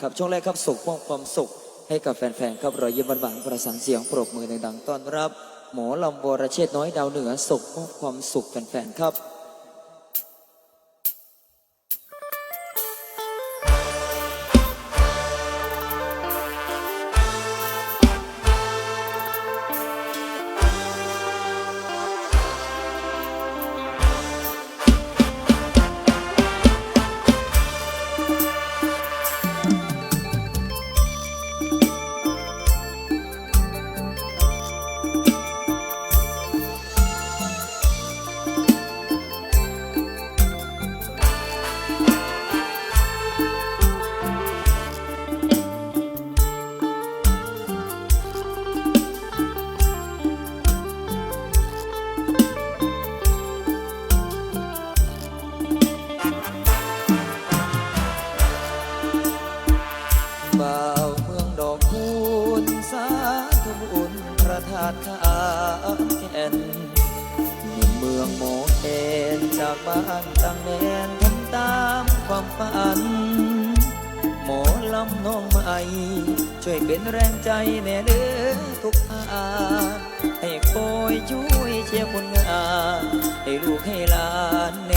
ครับช่วงแรกครับสุขมอบความสุขให้กับแฟนๆครับรอยยิ้มหวานๆประสานเสียงปรบมือดังๆต้อนรับ หมอลำวรเชษน้อยดาวเหนือสุขมอบความสุขแฟนๆครับ นเมืองโมเอนจากบ้านต่างแดนทำตามความฝัน หมอลำน้องใหม่ช่วยเป็นแรงใจแน่เด้อทุกทาให้คอยช่วยเชียร์คนงานให้ลูกให้หลาน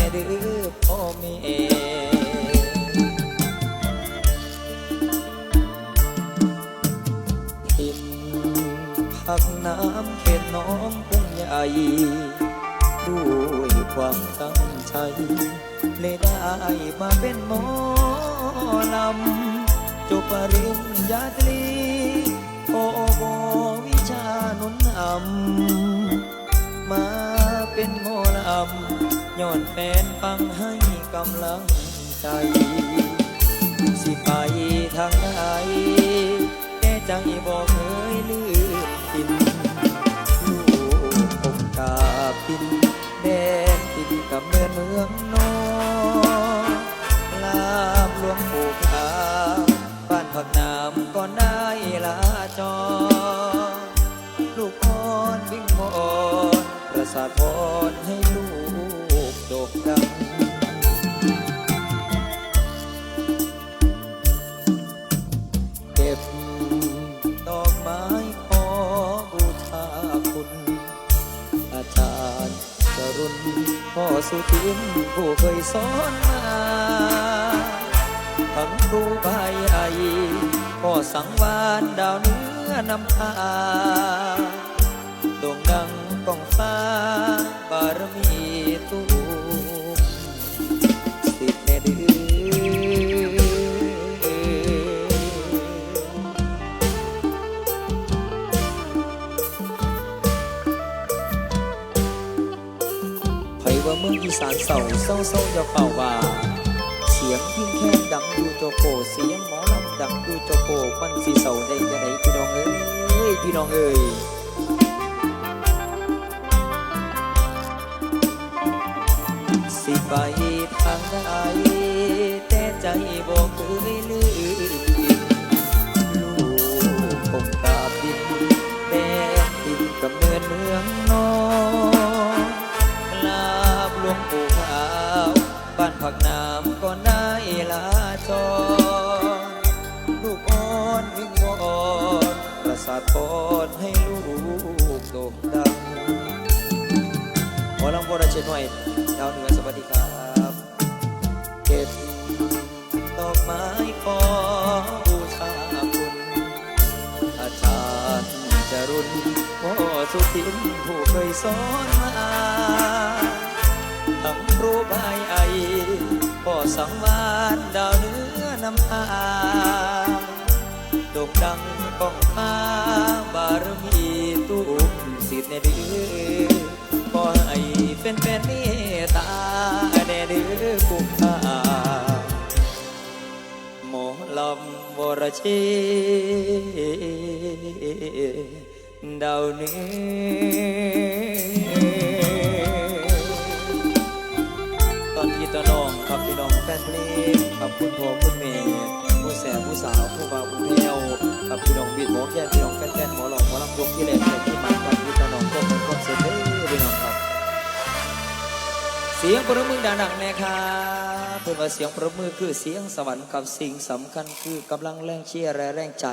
พักน้ำเขตน้องพุ่งใหญ่ด้วยความตั้งใจเลยได้มาเป็นหมอลำจบปริญญาตรีโอโบวิชาหนุนนำมาเป็นหมอลำย้อนแฟนฟังให้กำลังใจ สิไปทางไหนแก่ใจบอกเคย บินแดนที่ดีกับเมืองเมืองนองลาบหลวงปู่ขาวบ้านผักน้ำก่อนได้ลาจอ ลูกพรวิ่งบอนประสาทพรให้ลูกโด่งดังเก็บ พ่อสุทินผู้เคยสอนมาทั้งครูบายไอพ่อสังวานดาวเนื้อนำพา ว่าเมืองอีสานเศร้าเศร้าเศร้าอย่าเป่าว่าเสียงพิงแค่ดังอยู่โจโกเสียงหมอลำดังอยู่โจโกมันสีเศร้าได้ยังไงพี่น้องเอ้ยพี่น้องเอ้ยสิไปทางใด สาทพรให้ลูกโด่งดังหมอลำโบราณเชนหน่อยดาวเหนือสวัสดีครับ เก็บดอกไม้ขอบูชาคุณ อาจารย์จรุนพ่อสุทินผู้เคยสอนมาทั้งครูบายไอพ่อสังวานดาวเหนือนำพา เดือขอให้เป็นแฟนๆเมตาแน่เดือกุมภาหมอลำวรชษฐ์ดาวเนือตอนพี่ตอนน้องครับพี่น้องแฟนเพลงครับคุณพ่อคุณแม่ผู้แสบผู้สาวผู้บ่าวผู้แพ้วครับพี่น้องบีดหมอแก่พี่น้องแฟนๆหมอหลอกหมอลำวงที่แหลมแหลมที่มัน เสียงประมือดังๆแน่ครับเพื่อนว่าเสียงประมือคือเสียงสวรรค์กับสิ่งสำคัญคือกำลังแรงเชียร์และแรงใจ